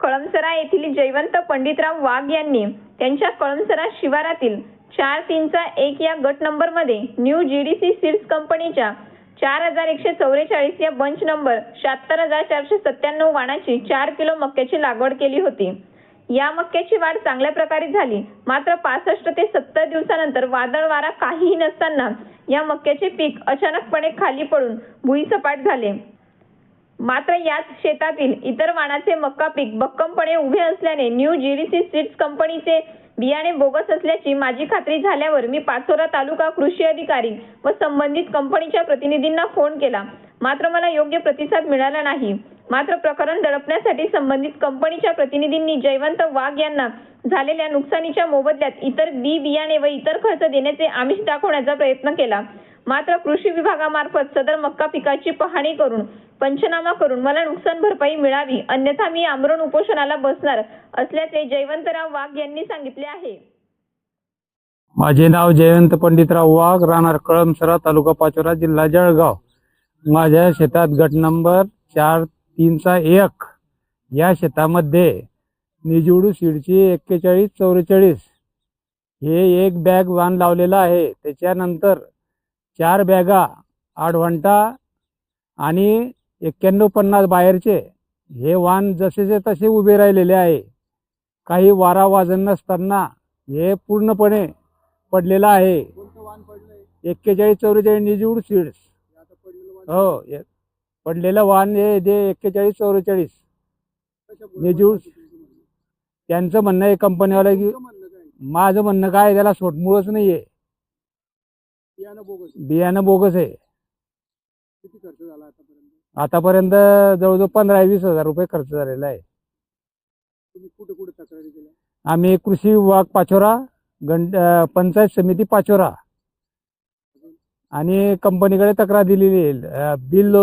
कळमसरा येथील जयवंत पंडितराव वाघ यांनी त्यांच्या कळमसरा शिवारातील चार तीनचा एक या गट नंबरमध्ये न्यू जीडीसी सीड्स कंपनीच्या चार हजार एकशे चौवेचाळीस या बंच नंबर शहात्तर हजार चारशे सत्त्याण्णव वाणाची चार किलो मक्याची लागवड केली होती. या मक्याची वाढ चांगल्या प्रकारे झाली. मात्र पासष्ट ते सत्तर दिवसानंतर वादळ वारा काहीही नसताना या मक्याचे पीक अचानकपणे खाली पडून भुईसपाट झाले. मात्र याच शेतातील इतर वाणाचे मक्का पीक भक्कमपणे उभे असल्याने न्यू जीडीसी सीड्स कंपनीचे बियाणे बोगस असल्याची माझी खात्री झाल्यावर मी पाचोरा तालुका कृषी अधिकारी व संबंधित कंपनीच्या प्रतिनिधींना फोन केला. मात्र मला योग्य प्रतिसाद मिळाला नाही. मात्र प्रकरण दडपण्यासाठी संबंधित कंपनीच्या प्रतिनिधींनी जयवंत वाघ यांना झालेल्या नुकसानीच्या मोबदल्यात इतर बी बियाणे व इतर खर्च देण्याचे आमिष दाखवण्याचा प्रयत्न केला. मात्र कृषी विभागामार्फत सदर मक्का पिकाची पाहणी करून पंचनामा करून मला नुकसान भरपाई मिळावी अन्यथा मी आमरण उपोषणाला बसणार असल्याचे जयवंतराव वाघ यांनी सांगितले आहे. माझे नाव जयंत पंडितराव वाघ राहणार कळमसरा तालुका पाचोरा जिल्हा जळगाव. माझ्या शेतात गट नंबर चार तीनचा एक या शेतामध्ये निजुडू सीडची एक्केचाळीस चौवेचाळीस हे एक बॅग वाण लावलेला आहे. त्याच्यानंतर चार बॅगा आडवंटा आणि एक्क्याण्णव पन्नास बाहेरचे. हे वाहन जसेचे तसे उभे राहिलेले आहे. काही वारा वाजन नसताना हे पूर्णपणे पडलेलं आहे. एक्केचाळीस चौवेचाळीस निजूड सीड्स. हो पडलेलं वाहन हे जे एक्केचाळीस चौवेचाळीस निजूड त्यांचं म्हणणं आहे कंपनीवाला की माझं म्हणणं काय त्याला सोटमुळंच नाही आहे बियाणं बोगस आहे. किती खर्च झाला आतापर्यंत? आतापर्यंत जवळजवळ पंधरा वीस हजार रुपये खर्च झालेला आहे. तुम्ही कुठे कुठे तक्रारी केल्या? आम्ही कृषी विभाग पाचोरा गण अं, पंचायत समिती पाचोरा. आणि कंपनीकडे तक्रार दिलेली आहे. अं, बिल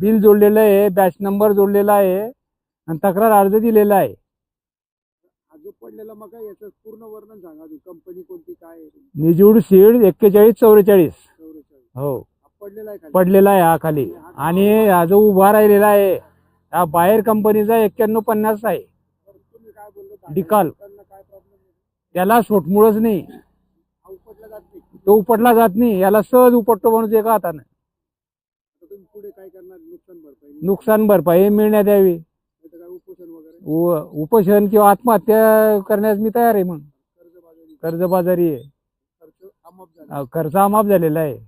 बिल जोडलेलं आहे बॅच नंबर जोडलेला आहे आणि तक्रार अर्ज दिलेला आहे. पडलेला मका याचं पूर्ण वर्णन सांगा अजून. कंपनी कोणती काय आहे? निजूड सीड एक्केचाळीस चौवेचाळीस. हो. हा पडलेला आहे खाली. पडलेला आहे हा खाली. आणि हा जो उभा राहिलेला आहे. हा बाहेर कंपनीचा एक्क्याण्णव पन्नास आहे. तर तुम्ही काय बोललो डिकाल. लोकांना काय प्रॉब्लेम त्याला सोटमुळच नाही. हा उपटला जात नाही. तो उपटला जात नाही. याला सहज उपटतो म्हणून एका हाताने. आता तुम्ही पुढे काय करणार? नुकसान भरपाई नुकसान भरपाई मिळण्यात यावी. उपोषण वगैरे उ- उपोषण किंवा आत्महत्या करण्यास मी तयार आहे मग. कर्जबाजारी आहे. खर्च अमाप झालेला आहे.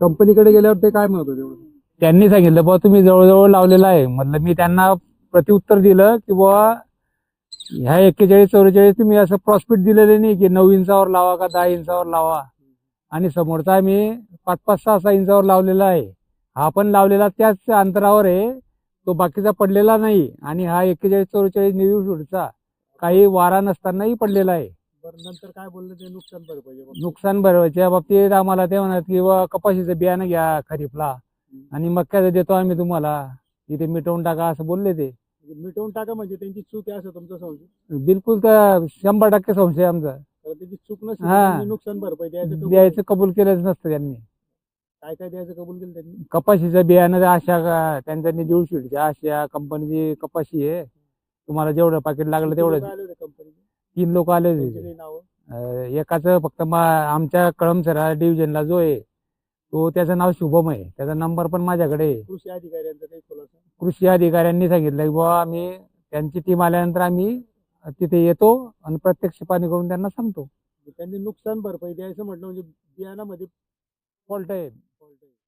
कंपनीकडे गेल्यावर ते काय म्हणत होते? त्यांनी सांगितलं बुवा तुम्ही जवळजवळ लावलेला आहे. म्हटलं मी त्यांना प्रत्युत्तर दिलं की बुवा ह्या एक्केचाळीस चौवेचाळीस तुम्ही असं प्रॉस्पिट दिलेलं नाही की नऊ इंचावर लावा का दहा इंचावर लावा. आणि समोरचा आम्ही पाच पाच सहा सहा इंचावर लावलेला आहे. हा पण लावलेला त्याच अंतरावर आहे. तो बाकीचा पडलेला नाही आणि हा एक्केचाळीस चौवेचाळीस निव्यू शूटचा काही वारा नसतानाही पडलेला आहे. बरं नंतर काय बोलले ते? नुकसान भरपाई. नुकसान भरवायच्या बाबतीत आम्हाला ते म्हणत की बा कपाशीचं बियाणं घ्या खरीपला आणि मक्याचं देतो आम्ही तुम्हाला. इथे मिटवून टाका असं बोलले ते. म्हणजे मिटवून टाका म्हणजे त्यांची चूक आहे असं तुमचं संशय? बिलकुल तर शंभर टक्के संशय आमचा. त्याची चूक नसेल हा. त्यांनी नुकसान भरपाई द्यायचं कबूल द्यायचं कबूल केलंच नसतं त्यांनी. काय काय द्यायचं कबूल केलं त्यांनी? कपाशीचं बियाणं आशा त्यांच्या निजूळ शिडच्या आशा कंपनीची कपाशी आहे तुम्हाला जेवढं पाकिट लागलं तेवढं कंपनीचे तीन लोक आले होते. नावं? अं, एकाचं फक्त मा आमच्या कळमसरा डिव्हिजनला जो आहे तो त्याचं नाव शुभम आहे. त्याचा नंबर पण माझ्याकडे आहे. कृषी अधिकाऱ्यांचा काही खुलासा? कृषी अधिकाऱ्यांनी सांगितलं की बाबा आम्ही त्यांची टीम आल्यानंतर आम्ही तिथे येतो आणि प्रत्यक्ष पाणी करून त्यांना सांगतो. त्यांनी नुकसान भरपाई द्यायचं म्हटलं म्हणजे बियाणामध्ये फॉल्ट आहे. Fault आहे.